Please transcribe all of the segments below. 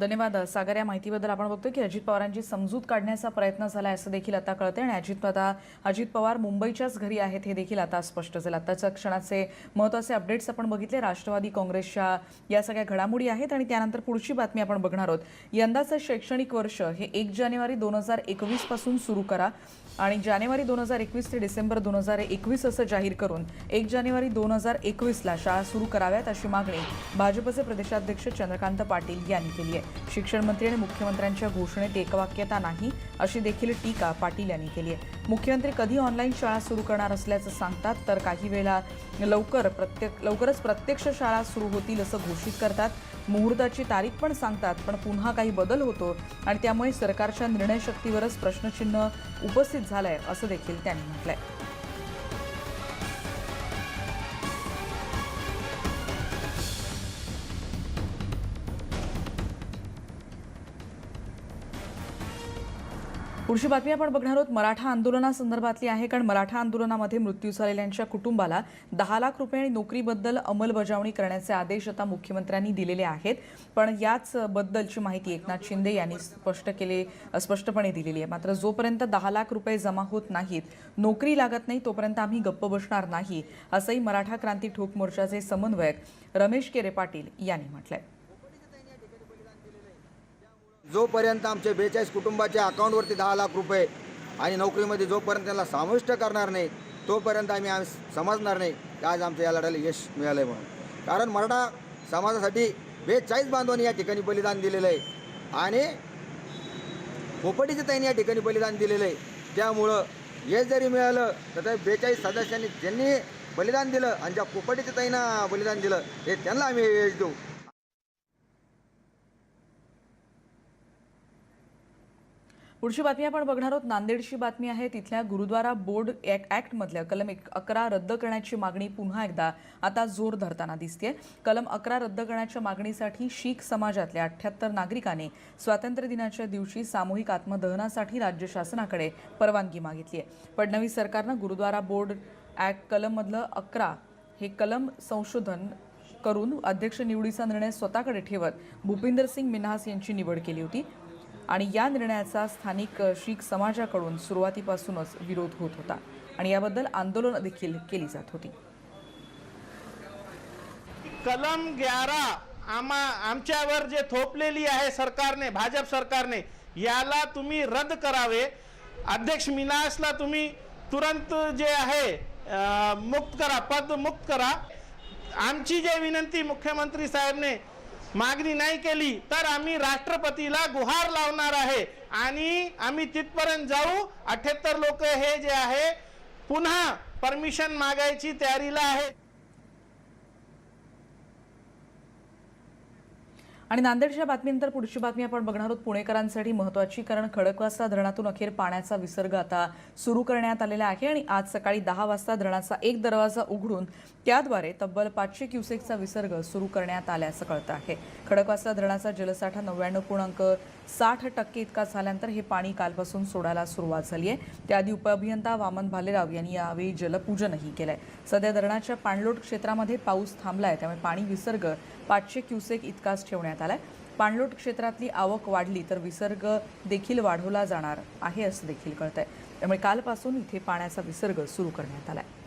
धन्यवाद. सागर या माहितीबद्दल आपण बघतोय की अजित पवारांची समजूत काढण्याचा प्रयत्न झाला असं देखील आता कळते आणि अजित आता अजित पवार मुंबईच्याच घरी आहेत हे देखील आता स्पष्ट झालं. आताच्या क्षणाचे महत्त्वाचे अपडेट्स आपण बघितले. राष्ट्रवादी काँग्रेसच्या या सगळ्या घडामोडी आहेत आणि त्यानंतर पुढची बातमी आपण बघणार आहोत. यंदाचं शैक्षणिक वर्ष हे एक जानेवारी दोन हजार एकवीसपासून सुरू करा आणि जानेवारी दोन हजार एकवीस ते डिसेंबर दोन हजार एकवीस असं जाहीर करून एक जानेवारी दोन हजार एकवीसला शाळा सुरू कराव्यात अशी मागणी भाजपचे प्रदेशाध्यक्ष चंद्रकांत पाटील यांनी केली आहे. शिक्षण मंत्री आणि मुख्यमंत्र्यांच्या घोषणेत एकवाक्यता नाही अशी देखील टीका पाटील यांनी केली आहे. मुख्यमंत्री कधी ऑनलाईन शाळा सुरू करणार असल्याचं सांगतात तर काही वेळा लवकर प्रत्येक लवकरच प्रत्यक्ष शाळा सुरू होतील असं घोषित करतात. मुहूर्ताची तारीख पण सांगतात पण पुन्हा काही बदल होतो आणि त्यामुळे सरकारच्या निर्णयशक्तीवरच प्रश्नचिन्ह उपस्थित झालंय असं देखील त्यांनी म्हटलंय. पुढची बातमी आपण बघणार आहोत. मराठा आंदोलनासंदर्भातली आहे कारण मराठा आंदोलनामध्ये मृत्यू झालेल्यांच्या कुटुंबाला दहा लाख रुपये आणि नोकरीबद्दल अंमलबजावणी करण्याचे आदेश आता मुख्यमंत्र्यांनी दिलेले आहेत. पण याच बद्दलची माहिती एकनाथ शिंदे यांनी स्पष्ट केले स्पष्टपणे दिलेली आहे. मात्र जोपर्यंत दहा लाख रुपये जमा होत नाहीत नोकरी लागत नाही तोपर्यंत आम्ही गप्प बसणार नाही असंही मराठा क्रांती ठोक मोर्चाचे समन्वयक रमेश केरे पाटील यांनी म्हटलंय. जोपर्यंत आमचे बेचाळीस कुटुंबाच्या अकाउंटवरती दहा लाख रुपये आणि नोकरीमध्ये जोपर्यंत त्यांना समाविष्ट करणार नाही तोपर्यंत आम्ही आम्ही समजणार नाही की आज आमच्या या लढ्याला यश मिळालं आहे म्हणून. कारण मराठा समाजासाठी बेचाळीस बांधवांनी या ठिकाणी बलिदान दिलेलं आहे आणि पोपटीचं त्यांनी या ठिकाणी बलिदान दिलेलं आहे. त्यामुळं यश जरी मिळालं तर त्या बेचाळीस सदस्यांनी ज्यांनी बलिदान दिलं आणि ज्या पोपटीचं ताईंना बलिदान दिलं हे त्यांना आम्ही यश देऊ. पुढची बातमी आपण बघणार आहोत. नांदेडची बातमी आहे तिथल्या गुरुद्वारा बोर्ड ऍक्ट ऍक्टमधल्या कलम एक अकरा रद्द करण्याची मागणी पुन्हा एकदा आता जोर धरताना दिसते कलम अकरा रद्द करण्याच्या मागणीसाठी शीख समाजातल्या अठ्याहत्तर नागरिकांनी स्वातंत्र्य दिनाच्या दिवशी सामूहिक आत्मदहनासाठी राज्य शासनाकडे परवानगी मागितली आहे. फडणवीस सरकारनं गुरुद्वारा बोर्ड ॲक्ट कलममधलं अकरा हे कलम संशोधन करून अध्यक्ष निवडीचा निर्णय स्वतःकडे ठेवत भूपिंदर सिंग मिन्हास यांची निवड केली होती. आणि या निर्णयाचा स्थानिक शीख समाजाकडून सुरुवातीपासूनच विरोध होत होता. आणि याबद्दल आंदोलन देखील केली जात होती. कलम ग्यारा आमा आमच्यावर जे थोपलेली आहे सरकारने भाजप सरकारने याला तुम्ही रद्द करावे. अध्यक्ष मिनासला तुम्ही तुरंत जे आहे मुक्त करा पद मुक्त करा. आमची जे विनंती मुख्यमंत्री साहेबने मागणी नाही केली तर आम्ही राष्ट्रपतीला गुहार लावणार आहे. आणि आम्ही तिथपर्यंत जाऊ. अठ्याहत्तर लोक हे जे आहे पुन्हा परमिशन मागायची तयारीला आहे आणि नांदेडच्या बातमीनंतर पुढची बातमी आपण बघणार आहोत. पुणेकरांसाठी महत्वाची कारण खडकवासला धरणातून अखेर पाण्याचा विसर्ग आता सुरू करण्यात आलेला आहे आणि आज सकाळी दहा वाजता धरणाचा एक दरवाजा उघडून त्याद्वारे तब्बल पाचशे क्युसेकचा विसर्ग सुरू करण्यात आल्याचं कळतं आहे. खडकवासला धरणाचा जलसाठा नव्याण्णव पूर्णांक साठ टक्के इतका झाल्यानंतर हे पाणी कालपासून सोडायला सुरुवात झाली आहे. त्याआधी उपअभियंता वामन भालेराव यांनी यावेळी जलपूजनही केलंय. सध्या धरणाच्या पाणलोट क्षेत्रामध्ये पाऊस थांबलाय त्यामुळे पाणी विसर्ग पाचशे क्युसेक इतकाच ठेवण्यात आला आहे पाणलोट क्षेत्रातली आवक वाढली तर विसर्ग देखील वाढवला जाणार आहे असं देखील कळत आहे त्यामुळे कालपासून इथे पाण्याचा विसर्ग सुरू करण्यात आला आहे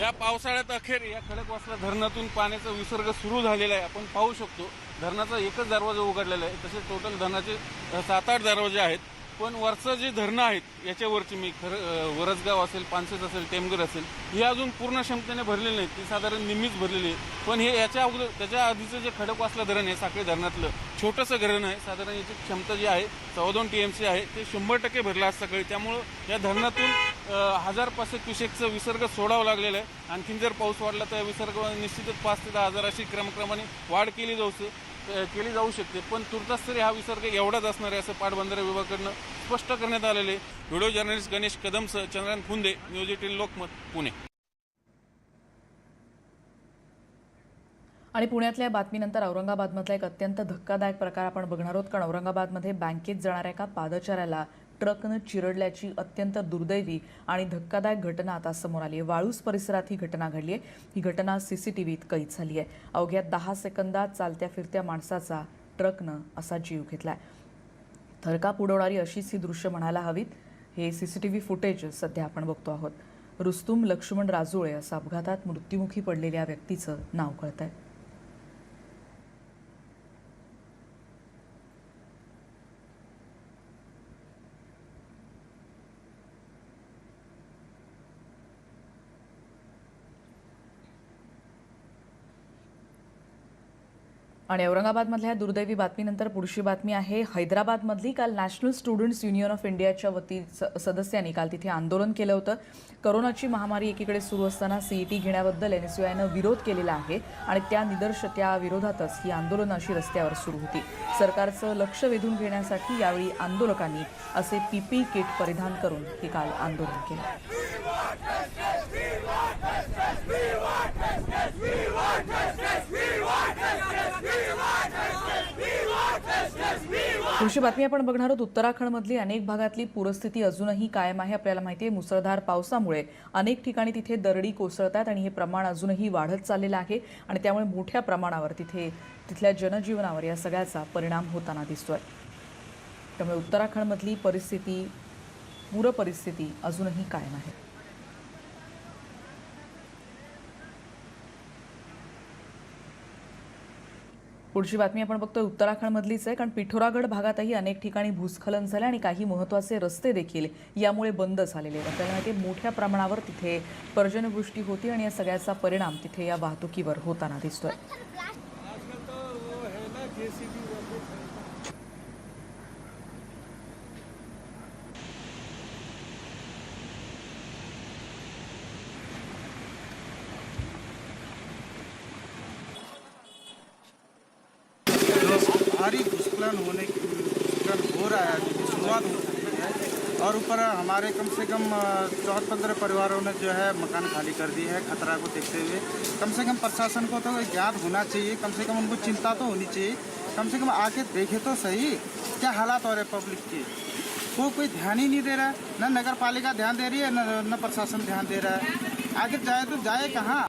या पावसाळ्यात अखेर या खडकवासला धरणातून पाण्याचा विसर्ग सुरू झालेला आहे. आपण पाहू शकतो धरणाचा एकच दरवाजा उघडलेला आहे. तसेच टोटल धरणाचे सात आठ दरवाजे आहेत. पण वरचं जे धरणं आहेत याच्यावरची मी खरं वरसगाव असेल पानसेस असेल टेमगर असेल हे अजून पूर्ण क्षमतेने भरलेली नाहीत. ती साधारण निम्मीच भरलेली आहे पण हे याच्या अगोदर त्याच्या आधीचं जे खडकवासलं धरण आहे साखळी धरणातलं छोटंसं धरण आहे साधारण याची क्षमता जी आहे चौदा दोन टी एम सी आहे ते शंभर टक्के भरलं आज सकाळी. त्यामुळं या धरणातून हजार पाचशे क्युसेकचं विसर्ग सोडावं लागलेलं आहे. आणखीन जर पाऊस वाढला तर विसर्ग निश्चितच पाच ते दहा हजार अशी क्रमक्रमाने वाढ केली जाऊ केली जाऊ शकते. पण तुर्तास तरी हा विसर्ग एवढाच असणार आहे असं पाटबंधारे विभागाकडनं स्पष्ट करण्यात आलेले आहे. व्हिडिओ जर्नलिस्ट गणेश कदमसह चंद्रकांत फुंदे न्यूज एटीन लोकमत पुणे. आणि पुण्यातल्या बातमीनंतर औरंगाबादमधला एक अत्यंत धक्कादायक प्रकार आपण बघणार आहोत. कारण औरंगाबादमध्ये बँकेत जाणाऱ्या एका पादचाऱ्याला ट्रकनं चिरडल्याची अत्यंत दुर्दैवी आणि धक्कादायक घटना आता समोर आली आहे. वाळूस परिसरात ही घटना घडली आहे. ही घटना सीसीटीव्हीत कैद झाली आहे. अवघ्या दहा सेकंदात चालत्या फिरत्या माणसाचा ट्रकनं असा जीव घेतलाय. थरकाप उडवणारी अशीच ही दृश्य म्हणायला हवीत. हे सीसीटीव्ही फुटेज सध्या आपण बघतो आहोत. रुस्तुम लक्ष्मण राजोळे असं अपघातात मृत्युमुखी पडलेल्या व्यक्तीचं नाव कळत आहे आणि औरंगाबादमधल्या दुर्दैवी बातमीनंतर पुढची बातमी आहे हैदराबादमधली काल नॅशनल स्टुडंट्स युनियन ऑफ इंडियाच्या वती स- सदस्यांनी काल तिथे आंदोलन केलं होतं करोनाची महामारी एकीकडे सुरू असताना सीईटी घेण्याबद्दल एन एस यू आयनं विरोध केलेला आहे आणि त्या निदर्श त्या विरोधातच ही आंदोलनं अशी रस्त्यावर सुरू होती सरकारचं लक्ष वेधून घेण्यासाठी यावेळी आंदोलकांनी असे पीपी किट परिधान करून हे काल आंदोलन केलं कृषी बातमी आपण बघणार आहोत. उत्तराखंडमधली अनेक भागातली पूरस्थिती अजूनही कायम आहे. आपल्याला माहिती आहे मुसळधार पावसामुळे अनेक ठिकाणी तिथे दरडी कोसळतात आणि हे प्रमाण अजूनही वाढत चाललेलं आहे आणि त्यामुळे मोठ्या प्रमाणावर तिथे तिथल्या जनजीवनावर या सगळ्याचा परिणाम होताना दिसतोय. त्यामुळे उत्तराखंडमधली परिस्थिती पूर परिस्थिती अजूनही कायम आहे. पुढची बातमी आपण बघतोय उत्तराखंडमधलीच आहे कारण पिठोरागड भागातही अनेक ठिकाणी भूस्खलन झालं आणि काही महत्त्वाचे रस्ते देखील यामुळे बंद झालेले आहेत. आपल्याला माहिती मोठ्या प्रमाणावर तिथे पर्जनवृष्टी होती आणि या सगळ्याचा परिणाम तिथे या वाहतुकीवर होताना दिसतोय. भूस्खलन होने हो रहा है शुरुआत हो चुकी है। और ऊपर हमारे कम से कम चौदह पंद्रह परिवारों ने जो है मकान खाली कर दिए है खतरा को देखते हुए। कम से कम प्रशासन को तो ज्ञात होना चाहिए कम से कम उनको चिंता तो होनी चाहिए। कम से कम आके देखे तो सही क्या हालात हो रहे पब्लिक के? वो कोई ध्यान ही नहीं दे रहा है। न नगर पालिका ध्यान दे रही है न, न प्रशासन ध्यान दे रहा है। आगे जाए तो जाए कहाँ?